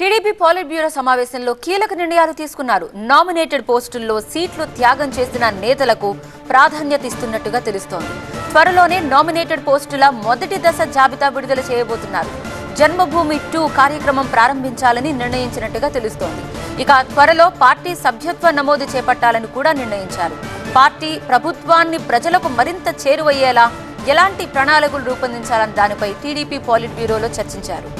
TDP పాలిట్ bureau సమావేశంలో కీలక నిర్ణయాలు తీసుకున్నారు. నామినేటెడ్ పోస్టుల్లో సీట్లు త్యాగం చేసిన నేతలకు ప్రాధాన్యత ఇస్తున్నట్టుగా తెలుస్తోంది. త్వరలోనే నామినేటెడ్ పోస్టుల మొదటి దశ జాబితా విడుదల చేయబోతున్నారు. జన్మభూమి టూ కార్యక్రమం ప్రారంభించాలని నిర్ణయించినట్టుగా తెలుస్తోంది. ఇక త్వరలో పార్టీ సభ్యత్వ నమోదు చేపట్టాలని కూడా నిర్ణయించారు. పార్టీ ప్రభుత్వాన్ని ప్రజలకు మరింత చేరువయ్యేలా ఎలాంటి ప్రణాళికలు రూపొందించాలని దానిపై టీడీపీ పాలిట్ బ్యూరోలో చర్చించారు.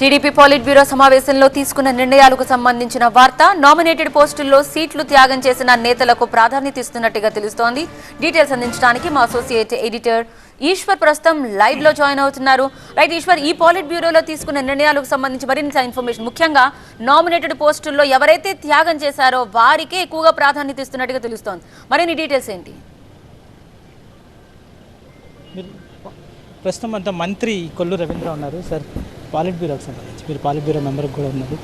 టీడీపీ పాలిట్ బ్యూరో సమావేశంలో తీసుకున్న నిర్ణయాలకు సంబంధించిన వార్త నామినేటెడ్ పోస్టుల్లో సీట్లు త్యాగం చేసిన నేతలకు ప్రాధాన్యత ఇస్తున్నట్టుగా తెలుస్తోంది. డీటెయిల్స్ అందించడానికి మా అసోసియేట్ ఎడిటర్ ఈశ్వర్ ప్రస్తుతం లైవ్లో జాయిన్ అవుతున్నారు. రైట్ ఈశ్వర్ ఈ పాలిట్ బ్యూరోలో తీసుకున్న నిర్ణయాలకు సంబంధించి మరింత ఇన్ఫర్మేషన్. ముఖ్యంగా నామినేటెడ్ పోస్టుల్లో ఎవరైతే త్యాగం చేశారో వారికే ఎక్కువగా ప్రాధాన్యత ఇస్తున్నట్టుగా తెలుస్తోంది. మరిన్ని డీటెయిల్స్ ఏంటి? ప్రస్తుతం అంతా మంత్రి కొల్లు రవీంద్ర ఉన్నారు సార్. పాలిట్ బ్యూరోకి సంబంధించి మీరు పాలిట్ బ్యూరో మెంబర్ కూడా ఉన్నారు.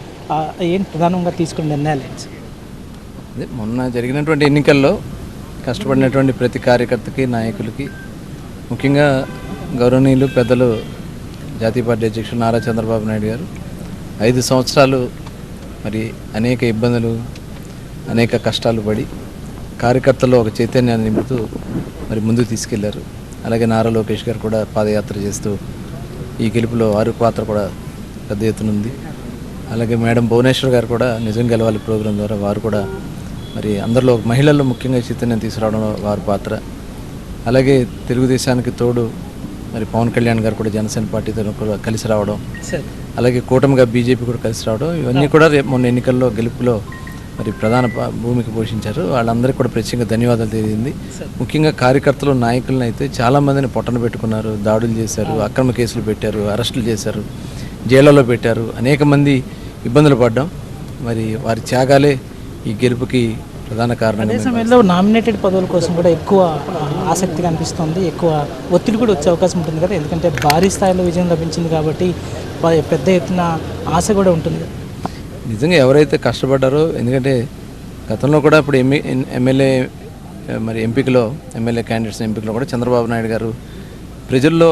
ఏం ప్రధానంగా తీసుకున్న నిర్ణయాలు ఏంటి? అదే మొన్న జరిగినటువంటి ఎన్నికల్లో కష్టపడినటువంటి ప్రతి కార్యకర్తకి నాయకులకి ముఖ్యంగా గౌరవనీయులు పెద్దలు జాతీయ పార్టీ అధ్యక్షుడు నారా చంద్రబాబు నాయుడు గారు ఐదు సంవత్సరాలు మరి అనేక ఇబ్బందులు అనేక కష్టాలు పడి కార్యకర్తల్లో ఒక చైతన్యాన్ని నింపుతూ మరి ముందుకు తీసుకెళ్ళారు. అలాగే నారా లోకేష్ గారు కూడా పాదయాత్ర చేస్తూ ఈ గెలుపులో వారి పాత్ర కూడా పెద్ద ఎత్తున ఉంది. అలాగే మేడం భువనేశ్వర్ గారు కూడా నిజం గెలవాలి ప్రోగ్రాం ద్వారా వారు కూడా మరి అందరిలో మహిళల్లో ముఖ్యంగా చైతన్యం తీసుకురావడం వారి పాత్ర. అలాగే తెలుగుదేశానికి తోడు మరి పవన్ కళ్యాణ్ గారు కూడా జనసేన పార్టీతో కూడా కలిసి రావడం. అలాగే కూటమిగా బీజేపీ కూడా కలిసి రావడం. ఇవన్నీ కూడా రేపు మొన్న ఎన్నికల్లో గెలుపులో మరి ప్రధాన భూమిక పోషించారు. వాళ్ళందరికీ కూడా ప్రత్యేకంగా ధన్యవాదాలు తెలియంది ముఖ్యంగా కార్యకర్తలు నాయకులను అయితే చాలా మందిని పొట్టన పెట్టుకున్నారు. దాడులు చేశారు అక్రమ కేసులు పెట్టారు అరెస్టులు చేశారు జైళ్ళలో పెట్టారు. అనేక మంది ఇబ్బందులు పడ్డాం. మరి వారి త్యాగాలే ఈ గెలుపుకి ప్రధాన కారణం అదే సమయంలో నామినేటెడ్ పదవుల కోసం కూడా ఎక్కువ ఆసక్తి కనిపిస్తుంది. ఎక్కువ ఒత్తిడి కూడా వచ్చే అవకాశం ఉంటుంది కదా. ఎందుకంటే భారీ స్థాయిలో విజయం లభించింది కాబట్టి పెద్ద ఎత్తున ఆశ కూడా ఉంటుంది నిజంగా ఎవరైతే కష్టపడ్డారో ఎందుకంటే గతంలో కూడా ఇప్పుడు ఎంఏ ఎమ్మెల్యే మరి ఎంపికలో ఎమ్మెల్యే క్యాండిడేట్స్ ఎంపికలో కూడా చంద్రబాబు నాయుడు గారు ప్రజల్లో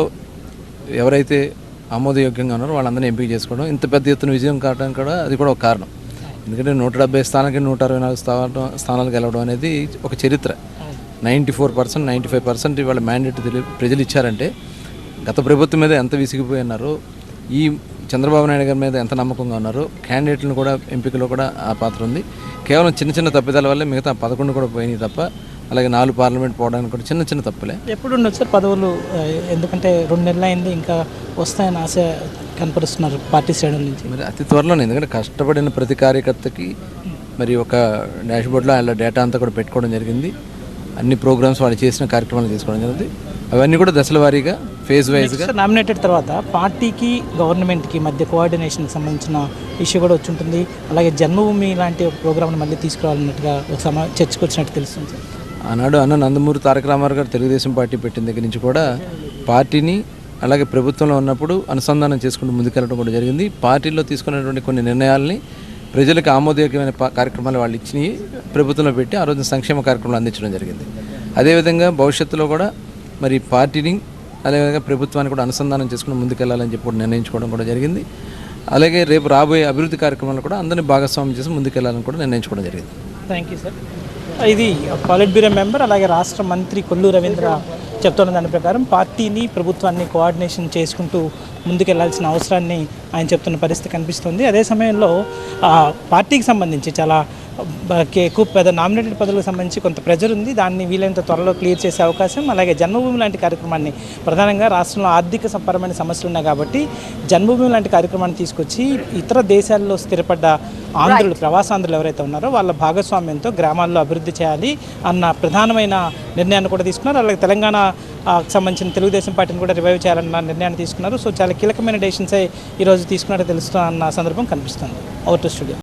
ఎవరైతే ఆమోదయోగ్యంగా ఉన్నారో వాళ్ళందరినీ ఎంపిక చేసుకోవడం ఇంత పెద్ద ఎత్తున విజయం కావడానికి కూడా అది కూడా ఒక కారణం. ఎందుకంటే నూట డెబ్బై స్థానానికి నూట అరవై నాలుగు స్థానాలు స్థానాలు గెలవడం అనేది ఒక చరిత్ర. Ninety four percent ninety five percent ఇవాళ మ్యాండేట్ ప్రజలు ఇచ్చారంటే గత ప్రభుత్వం మీద ఎంత విసిగిపోయి ఉన్నారో ఈ చంద్రబాబు నాయుడు గారి మీద ఎంత నమ్మకంగా ఉన్నారో క్యాండిడేట్లను కూడా ఎంపికలో కూడా ఆ పాత్ర ఉంది. కేవలం చిన్న చిన్న తప్పిదాల వల్లే మిగతా పదకొండు కూడా పోయినాయి తప్ప అలాగే నాలుగు పార్లమెంట్ పోవడానికి కూడా చిన్న చిన్న తప్పులే. ఎప్పుడు ఉండొచ్చు సార్ పదవులు? ఎందుకంటే రెండు నెలలు అయింది ఇంకా వస్తాయని ఆశ కనపరుస్తున్నారు పార్టీ సైడ్ నుంచి. మరి అతి త్వరలోనే ఎందుకంటే కష్టపడిన ప్రతి కార్యకర్తకి మరి ఒక డాష్బోర్డ్లో అలా డేటా అంతా కూడా పెట్టుకోవడం జరిగింది. అన్ని ప్రోగ్రామ్స్ వాళ్ళు చేసిన కార్యక్రమాలు తీసుకోవడం జరిగింది. అవన్నీ కూడా దశల వారీగా ఫేజ్ వైజ్గా సార్ నామినేటెడ్ తర్వాత పార్టీకి గవర్నమెంట్కి మధ్య కోఆర్డినేషన్కి సంబంధించిన ఇష్యూ కూడా వచ్చి ఉంటుంది. అలాగే జన్మభూమి లాంటి ఒక ప్రోగ్రామ్ని మళ్ళీ తీసుకురావాలన్నట్టుగా ఒక సమా చర్చకు వచ్చినట్టు తెలుస్తుంది. ఆనాడు అన్న నందమూరి తారక రామారావు గారు తెలుగుదేశం పార్టీ పెట్టిన దగ్గర నుంచి కూడా పార్టీని అలాగే ప్రభుత్వంలో ఉన్నప్పుడు అనుసంధానం చేసుకుంటూ ముందుకెళ్ళడం కూడా జరిగింది. పార్టీలో తీసుకున్నటువంటి కొన్ని నిర్ణయాలని ప్రజలకు ఆమోదయోగ్యమైన కార్యక్రమాలు వాళ్ళు ఇచ్చినవి ప్రభుత్వంలో పెట్టి ఆ రోజు సంక్షేమ కార్యక్రమాలు అందించడం జరిగింది. అదేవిధంగా భవిష్యత్తులో కూడా మరి పార్టీని అలాగే ప్రభుత్వాన్ని కూడా అనుసంధానం చేసుకుని ముందుకెళ్ళాలని చెప్పి కూడా నిర్ణయించుకోవడం కూడా జరిగింది. అలాగే రేపు రాబోయే అభివృద్ధి కార్యక్రమాలు కూడా అందరినీ భాగస్వామ్యం చేసి ముందుకెళ్ళాలని కూడా నిర్ణయించుకోవడం జరిగింది. థ్యాంక్ యూ సార్ ఇది పాలిట్ బ్యూరో మెంబర్ అలాగే రాష్ట్ర మంత్రి కొల్లు రవీంద్ర చెప్తున్న దాని ప్రకారం పార్టీని ప్రభుత్వాన్ని కోఆర్డినేషన్ చేసుకుంటూ ముందుకెళ్ళాల్సిన అవసరాన్ని ఆయన చెప్తున్న పరిస్థితి కనిపిస్తుంది. అదే సమయంలో పార్టీకి సంబంధించి చాలా ఎక్కువ పెద్ద నామినేటెడ్ పదవులకు సంబంధించి కొంత ప్రెజర్ ఉంది. దాన్ని వీలైనంత త్వరలో క్లియర్ చేసే అవకాశం అలాగే జన్మభూమి లాంటి కార్యక్రమాన్ని ప్రధానంగా రాష్ట్రంలో ఆర్థిక పరమైన సమస్యలు ఉన్నాయి కాబట్టి జన్మభూమి లాంటి కార్యక్రమాన్ని తీసుకొచ్చి ఇతర దేశాల్లో స్థిరపడ్డ ఆంధ్రులు ప్రవాసాంధ్రులు ఎవరైతే ఉన్నారో వాళ్ళ భాగస్వామ్యంతో గ్రామాల్లో అభివృద్ధి చేయాలి అన్న ప్రధానమైన నిర్ణయాన్ని కూడా తీసుకున్నారు. అలాగే తెలంగాణ సంబంధించిన తెలుగుదేశం పార్టీని కూడా రివైవ్ చేయాలన్న నిర్ణయాన్ని తీసుకున్నారు. సో చాలా కీలకమైన డెసిషన్సే ఈరోజు తీసుకున్నట్టు తెలుస్తున్న సందర్భం కనిపిస్తుంది. Out studio